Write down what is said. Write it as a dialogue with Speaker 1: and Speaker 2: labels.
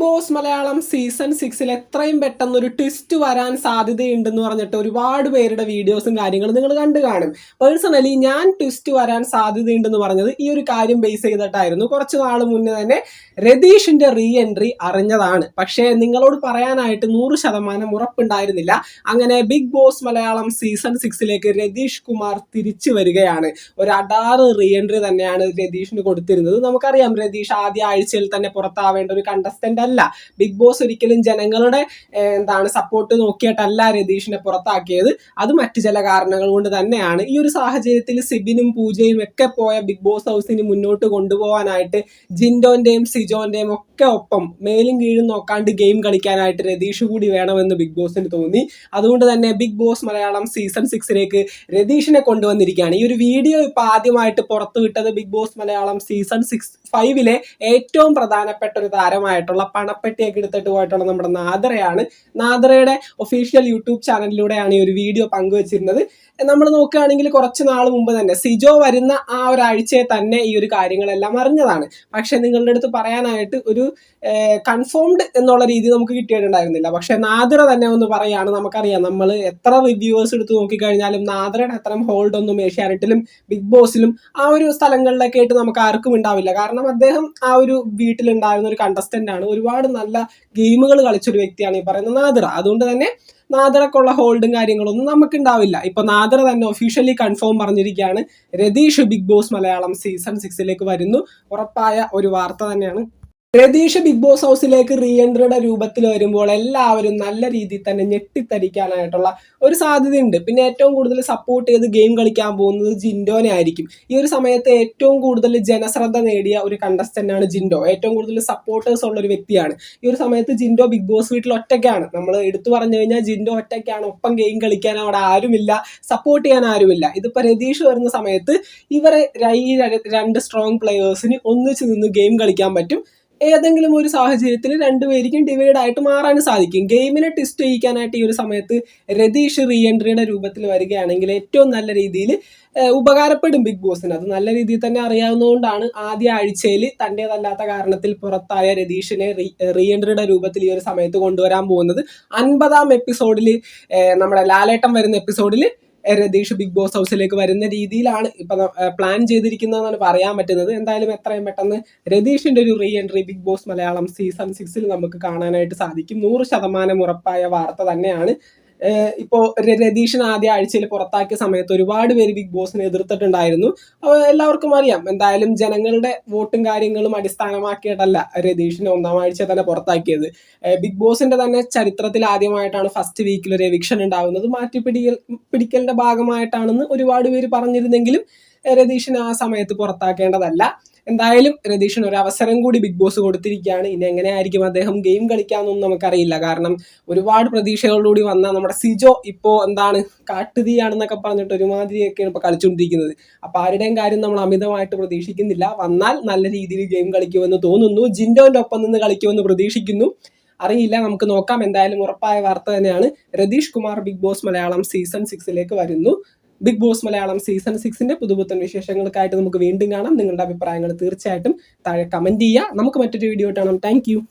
Speaker 1: Boss Malayalam season സിക്സിൽ എത്രയും പെട്ടെന്ന് ഒരു ട്വിസ്റ്റ് വരാൻ സാധ്യതയുണ്ടെന്ന് പറഞ്ഞിട്ട് ഒരുപാട് പേരുടെ വീഡിയോസും കാര്യങ്ങളും നിങ്ങൾ കണ്ടു കാണും. പേഴ്സണലി ഞാൻ ട്വിസ്റ്റ് വരാൻ സാധ്യതയുണ്ടെന്ന് പറഞ്ഞത് ഈ ഒരു കാര്യം ബേസ് ചെയ്തിട്ടായിരുന്നു. കുറച്ച് നാൾ മുന്നേ തന്നെ രതീഷിന്റെ റീ എൻട്രി അറിഞ്ഞതാണ്. പക്ഷേ നിങ്ങളോട് പറയാനായിട്ട് നൂറ് ശതമാനം ഉറപ്പുണ്ടായിരുന്നില്ല. അങ്ങനെ ബിഗ് ബോസ് മലയാളം സീസൺ സിക്സിലേക്ക് രതീഷ് കുമാർ തിരിച്ചു വരികയാണ്. ഒരു അഡാറ് റീ എൻട്രി തന്നെയാണ് രതീഷിന് കൊടുത്തിരുന്നത്. നമുക്കറിയാം രതീഷ് ആദ്യ ആഴ്ചയിൽ തന്നെ പുറത്താവേണ്ട ഒരു കണ്ടസ്റ്റന്റ് അല്ല. ബിഗ് ബോസ് ഒരിക്കലും ജനങ്ങളുടെ എന്താണ് സപ്പോർട്ട് നോക്കിയിട്ടല്ല രതീഷിനെ പുറത്താക്കിയത്. അത് മറ്റു ചില കാരണങ്ങൾ കൊണ്ട് തന്നെയാണ്. ഈ ഒരു സാഹചര്യത്തിൽ സിബിനും പൂജയും ഒക്കെ പോയ ബിഗ് ബോസ് ഹൗസിന് മുന്നോട്ട് കൊണ്ടുപോകാനായിട്ട് ജിൻഡോന്റെയും സിജോന്റെയും ഒക്കെ ഒപ്പം മേലും കീഴും നോക്കാണ്ട് ഗെയിം കളിക്കാനായിട്ട് രതീഷ് കൂടി വേണമെന്ന് ബിഗ് ബോസിന് തോന്നി. അതുകൊണ്ട് തന്നെ ബിഗ് ബോസ് മലയാളം സീസൺ സിക്സിലേക്ക് രതീഷിനെ കൊണ്ടുവന്നിരിക്കുകയാണ്. ഈ ഒരു വീഡിയോ ഇപ്പൊ ആദ്യമായിട്ട് പുറത്തുവിട്ടത് Bigg Boss Malayalam season six ഫൈവിലെ ഏറ്റവും പ്രധാനപ്പെട്ട ഒരു താരമായിട്ടുള്ള പണപ്പെട്ടിയൊക്കെ എടുത്തിട്ട് പോയിട്ടുള്ള നമ്മുടെ നാദറയാണ്. നാദറയുടെ ഒഫീഷ്യൽ യൂട്യൂബ് ചാനലിലൂടെയാണ് ഈ ഒരു വീഡിയോ പങ്കുവച്ചിരുന്നത്. നമ്മൾ നോക്കുകയാണെങ്കിൽ കുറച്ച് നാൾ മുമ്പ് തന്നെ സിജോ വരുന്ന ആ ഒരാഴ്ചയെ തന്നെ ഈ ഒരു കാര്യങ്ങളെല്ലാം അറിഞ്ഞതാണ്. പക്ഷെ നിങ്ങളുടെ അടുത്ത് പറയാനായിട്ട് ഒരു കൺഫേംഡ് എന്നുള്ള രീതി നമുക്ക് കിട്ടിയിട്ടുണ്ടായിരുന്നില്ല. പക്ഷെ നാദിറ തന്നെ ഒന്ന് പറയുകയാണ് നമുക്കറിയാം നമ്മൾ എത്ര റിവ്യൂവേഴ്സ് എടുത്ത് നോക്കിക്കഴിഞ്ഞാലും നാദിറയുടെ അത്തരം ഹോൾഡ് ഒന്നും ഏഷ്യാനെറ്റിലും ബിഗ് ബോസിലും ആ ഒരു സ്ഥലങ്ങളിലൊക്കെ ആയിട്ട് നമുക്ക് ആർക്കും ഉണ്ടാവില്ല. കാരണം അദ്ദേഹം ആ ഒരു വീട്ടിലുണ്ടായിരുന്ന ഒരു കണ്ടസ്റ്റന്റ് ആണ്. ഒരുപാട് നല്ല ഗെയിമുകൾ കളിച്ചൊരു വ്യക്തിയാണ് ഈ പറയുന്ന നാദിറ. അതുകൊണ്ട് തന്നെ നാദറക്കുള്ള ഹോൾഡും കാര്യങ്ങളൊന്നും നമുക്ക് ഉണ്ടാവില്ല ഇപ്പൊ നാദറ തന്നെ ഒഫീഷ്യലി കൺഫേം പറഞ്ഞിരിക്കുകയാണ്. Ratheesh Bigg Boss Malayalam season സിക്സിലേക്ക് വരുന്നു. ഉറപ്പായ ഒരു വാർത്ത തന്നെയാണ് രതീഷ് ബിഗ് ബോസ് ഹൗസിലേക്ക് റീ എൻട്രിയുടെ രൂപത്തിൽ വരുമ്പോൾ എല്ലാവരും നല്ല രീതിയിൽ തന്നെ ഞെട്ടിത്തരിക്കാനായിട്ടുള്ള ഒരു സാധ്യതയുണ്ട്. പിന്നെ ഏറ്റവും കൂടുതൽ സപ്പോർട്ട് ചെയ്ത് ഗെയിം കളിക്കാൻ പോകുന്നത് ജിൻഡോനെ ആയിരിക്കും. ഈ ഒരു സമയത്ത് ഏറ്റവും കൂടുതൽ ജനശ്രദ്ധ നേടിയ ഒരു കണ്ടസ്റ്റന്റ് ആണ് ജിൻഡോ. ഏറ്റവും കൂടുതൽ സപ്പോർട്ടേഴ്സ് ഉള്ള ഒരു വ്യക്തിയാണ്. ഈ ഒരു സമയത്ത് ജിൻഡോ ബിഗ് ബോസ് വീട്ടിൽ ഒറ്റയ്ക്കാണ്. നമ്മൾ എടുത്തു പറഞ്ഞു കഴിഞ്ഞാൽ ജിൻഡോ ഒറ്റയ്ക്കാണ്. ഒപ്പം ഗെയിം കളിക്കാൻ അവിടെ ആരുമില്ല. സപ്പോർട്ട് ചെയ്യാൻ ആരുമില്ല. ഇതിപ്പോൾ രതീഷ് വരുന്ന സമയത്ത് ഇവരെ ഈ രണ്ട് സ്ട്രോങ് പ്ലെയേഴ്സിന് ഒന്നിച്ച് നിന്ന് ഗെയിം കളിക്കാൻ പറ്റും. ഏതെങ്കിലും ഒരു സാഹചര്യത്തിൽ രണ്ടുപേർക്കും ഡിവൈഡ് ആയിട്ട് മാറാൻ സാധിക്കും. ഗെയിമിനെ ടെസ്റ്റ് ചെയ്യിക്കാനായിട്ട് ഈ ഒരു സമയത്ത് രതീഷ് റീ എൻട്രിയുടെ രൂപത്തിൽ വരികയാണെങ്കിൽ ഏറ്റവും നല്ല രീതിയിൽ ഉപകാരപ്പെടും ബിഗ് ബോസിന്. അത് നല്ല രീതിയിൽ തന്നെ അറിയാവുന്നതുകൊണ്ടാണ് ആദ്യ ആഴ്ചയിൽ തന്റെതല്ലാത്ത കാരണത്തിൽ പുറത്തായ രതീഷിനെ റീ എൻട്രിയുടെ രൂപത്തിൽ ഈ ഒരു സമയത്ത് കൊണ്ടുവരാൻ പോകുന്നത്. അൻപതാം എപ്പിസോഡിൽ നമ്മുടെ ലാലേട്ടം വരുന്ന എപ്പിസോഡിൽ രതീഷ് ബിഗ് ബോസ് ഹൗസിലേക്ക് വരുന്ന രീതിയിലാണ് ഇപ്പൊ പ്ലാൻ ചെയ്തിരിക്കുന്നതെന്നാണ് പറയാൻ പറ്റുന്നത്. എന്തായാലും എത്രയും പെട്ടെന്ന് രതീഷിന്റെ ഒരു re entry big boss Malayalam season സിക്സിൽ നമുക്ക് കാണാനായിട്ട് സാധിക്കും. നൂറ് ശതമാനം ഉറപ്പായ വാർത്ത തന്നെയാണ് ഏഹ് ഇപ്പോ ര- രതീഷിന് ആദ്യ ആഴ്ചയിൽ പുറത്താക്കിയ സമയത്ത് ഒരുപാട് പേര് ബിഗ് ബോസിനെ എതിർത്തിട്ടുണ്ടായിരുന്നു. എല്ലാവർക്കും അറിയാം എന്തായാലും ജനങ്ങളുടെ വോട്ടും കാര്യങ്ങളും അടിസ്ഥാനമാക്കിയിട്ടല്ല രതീഷിനെ ഒന്നാം ആഴ്ച തന്നെ പുറത്താക്കിയത്. ബിഗ് ബോസിന്റെ തന്നെ ചരിത്രത്തിൽ ആദ്യമായിട്ടാണ് ഫസ്റ്റ് വീക്കിൽ ഒരു എവിക്ഷൻ ഉണ്ടാകുന്നത് മാറ്റി പിടിക്കൽ പിടിക്കലിന്റെ ഭാഗമായിട്ടാണെന്ന് ഒരുപാട് പേര് പറഞ്ഞിരുന്നെങ്കിലും രതീഷിനെ ആ സമയത്ത് പുറത്താക്കേണ്ടതല്ല. എന്തായാലും രതീഷിന് ഒരു അവസരം കൂടി ബിഗ് ബോസ് കൊടുത്തിരിക്കുകയാണ്. ഇനി എങ്ങനെയായിരിക്കും അദ്ദേഹം ഗെയിം കളിക്കാമെന്നൊന്നും നമുക്കറിയില്ല. കാരണം ഒരുപാട് പ്രതീക്ഷകളോടുകൂടി വന്ന നമ്മുടെ സിജോ ഇപ്പോൾ എന്താണ് കാട്ടുതീയാണെന്നൊക്കെ പറഞ്ഞിട്ട് ഒരുമാതിരിയൊക്കെയാണ് ഇപ്പോൾ കളിച്ചുകൊണ്ടിരിക്കുന്നത്. അപ്പോൾ ആരുടെയും കാര്യം നമ്മൾ അമിതമായിട്ട് പ്രതീക്ഷിക്കുന്നില്ല. വന്നാൽ നല്ല രീതിയിൽ ഗെയിം കളിക്കുമെന്ന് തോന്നുന്നു. ജിൻഡോന്റെ ഒപ്പം നിന്ന് കളിക്കുമെന്ന് പ്രതീക്ഷിക്കുന്നു. അറിയില്ല നമുക്ക് നോക്കാം. എന്തായാലും ഉറപ്പായ വാർത്ത തന്നെയാണ്. Ratheesh Kumar Big Boss Malayalam season സിക്സിലേക്ക് വരുന്നു. ബിഗ് ബോസ് മലയാളം സീസൺ സിക്സിന്റെ പുതുപുത്തൻ വിശേഷങ്ങൾക്കായിട്ട് നമുക്ക് വീണ്ടും കാണാം. നിങ്ങളുടെ അഭിപ്രായങ്ങൾ തീർച്ചയായിട്ടും താഴെ കമന്റ് ചെയ്യുക. നമുക്ക് മറ്റൊരു വീഡിയോ കാണാം. താങ്ക്